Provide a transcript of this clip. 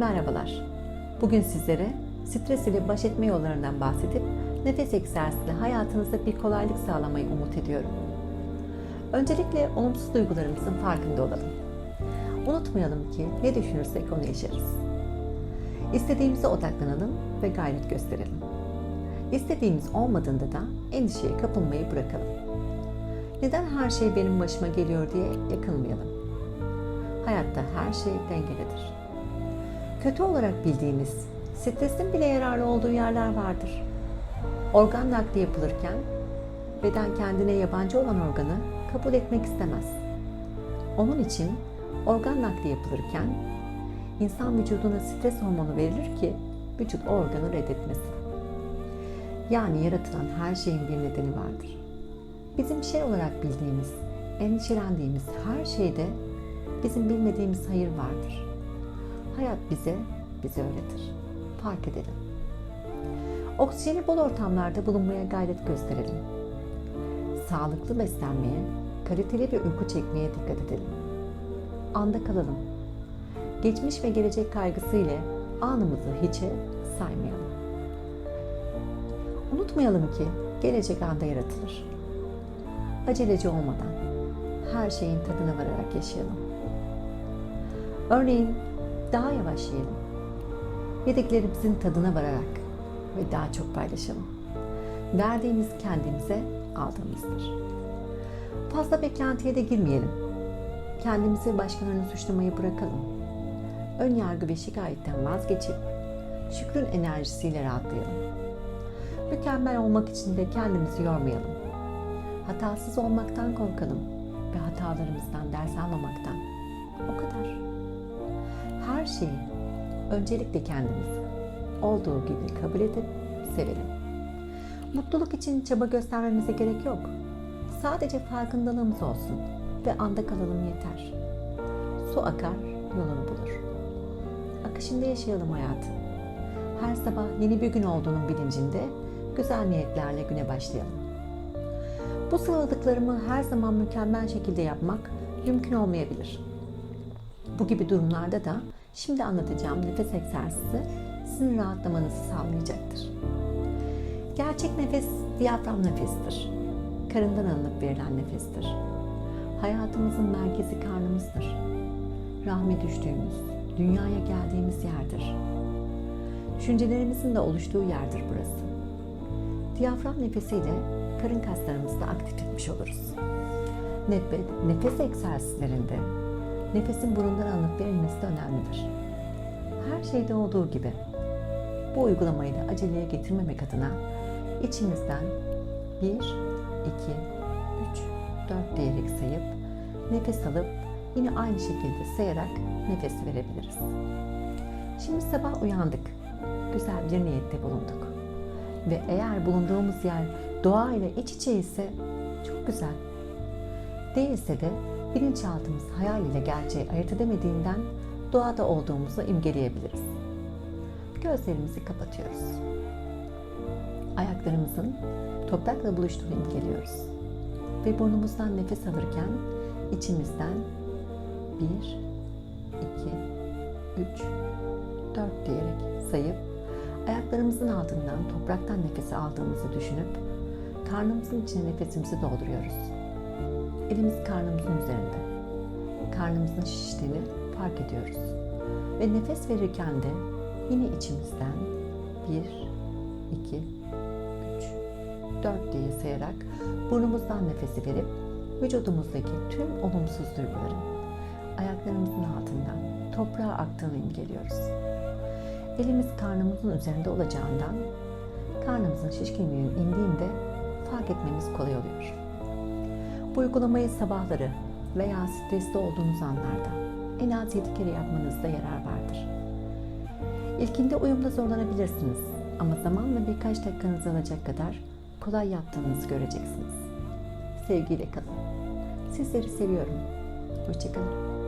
Merhabalar. Bugün sizlere stres ile baş etme yollarından bahsedip nefes egzersiziyle hayatınızda bir kolaylık sağlamayı umut ediyorum. Öncelikle olumsuz duygularımızın farkında olalım. Unutmayalım ki ne düşünürsek onu yaşarız. İstediğimize odaklanalım ve gayret gösterelim. İstediğimiz olmadığında da endişeye kapılmayı bırakalım. Neden her şey benim başıma geliyor diye yakınmayalım. Hayatta her şey dengededir. Kötü olarak bildiğimiz, stresin bile yararlı olduğu yerler vardır. Organ nakli yapılırken beden kendine yabancı olan organı kabul etmek istemez. Onun için organ nakli yapılırken insan vücuduna stres hormonu verilir ki vücut organı reddetmesin. Yani yaratılan her şeyin bir nedeni vardır. Bizim şey olarak bildiğimiz, endişelendiğimiz her şeyde bizim bilmediğimiz hayır vardır. Hayat bize, bize öğretir. Fark edelim. Oksijeni bol ortamlarda bulunmaya gayret gösterelim. Sağlıklı beslenmeye, kaliteli bir uyku çekmeye dikkat edelim. Anda kalalım. Geçmiş ve gelecek kaygısı ile anımızı hiçe saymayalım. Unutmayalım ki gelecek anda yaratılır. Aceleci olmadan her şeyin tadına vararak yaşayalım. Örneğin daha yavaş yiyelim. Yediklerimizin tadına vararak ve daha çok paylaşalım. Verdiğimiz kendimize aldığımızdır. Fazla beklentiye de girmeyelim. Kendimizi başkalarını suçlamayı bırakalım. Ön yargı ve şikayetten vazgeçip şükrün enerjisiyle rahatlayalım. Mükemmel olmak için de kendimizi yormayalım. Hatasız olmaktan korkalım ve hatalarımızdan ders almamaktan. O kadar. Her şeyi, öncelikle kendimizi olduğu gibi kabul edip sevelim. Mutluluk için çaba göstermemize gerek yok. Sadece farkındalığımız olsun ve anda kalalım yeter. Su akar, yolunu bulur. Akışında yaşayalım hayatı. Her sabah yeni bir gün olduğunun bilincinde güzel niyetlerle güne başlayalım. Bu sağladıklarımı her zaman mükemmel şekilde yapmak mümkün olmayabilir. Bu gibi durumlarda da şimdi anlatacağım nefes egzersizi sizin rahatlamanızı sağlayacaktır. Gerçek nefes diyafram nefesidir. Karından alınıp verilen nefestir. Hayatımızın merkezi karnımızdır. Rahme düştüğümüz, dünyaya geldiğimiz yerdir. Düşüncelerimizin de oluştuğu yerdir burası. Diyafram nefesiyle karın kaslarımızı da aktif etmiş oluruz. Nefes egzersizlerinde nefesin burundan alınıp verilmesi de önemlidir. Her şeyde olduğu gibi bu uygulamayı da aceleye getirmemek adına içimizden 1, 2, 3, 4 diyerek sayıp nefes alıp yine aynı şekilde sayarak nefes verebiliriz. Şimdi sabah uyandık. Güzel bir niyette bulunduk. Ve eğer bulunduğumuz yer doğa ile iç içe ise çok güzel. Değilse de bilinçaltımız hayal ile gerçeği ayırt edemediğinden doğada olduğumuzu imgeleyebiliriz. Gözlerimizi kapatıyoruz. Ayaklarımızın toprakla buluştuğunu imgeliyoruz. Ve burnumuzdan nefes alırken içimizden 1, 2, 3, 4 diyerek sayıp ayaklarımızın altından topraktan nefesi aldığımızı düşünüp karnımızın içine nefesimizi dolduruyoruz. Elimiz karnımızın üzerinde. Karnımızın şiştiğini fark ediyoruz. Ve nefes verirken de yine içimizden 1, 2, 3, 4 diye sayarak burnumuzdan nefesi verip vücudumuzdaki tüm olumsuz duyguların ayaklarımızın altından toprağa aktığını imgeliyoruz. Elimiz karnımızın üzerinde olacağından karnımızın şişkinliğinin indiğinde fark etmemiz kolay oluyor. Bu uygulamayı sabahları veya stresli olduğunuz anlarda en az 7 kere yapmanızda yarar vardır. İlkinde uyumda zorlanabilirsiniz ama zamanla birkaç dakikanızı alacak kadar kolay yaptığınızı göreceksiniz. Sevgiyle kalın. Sizleri seviyorum. Hoşçakalın.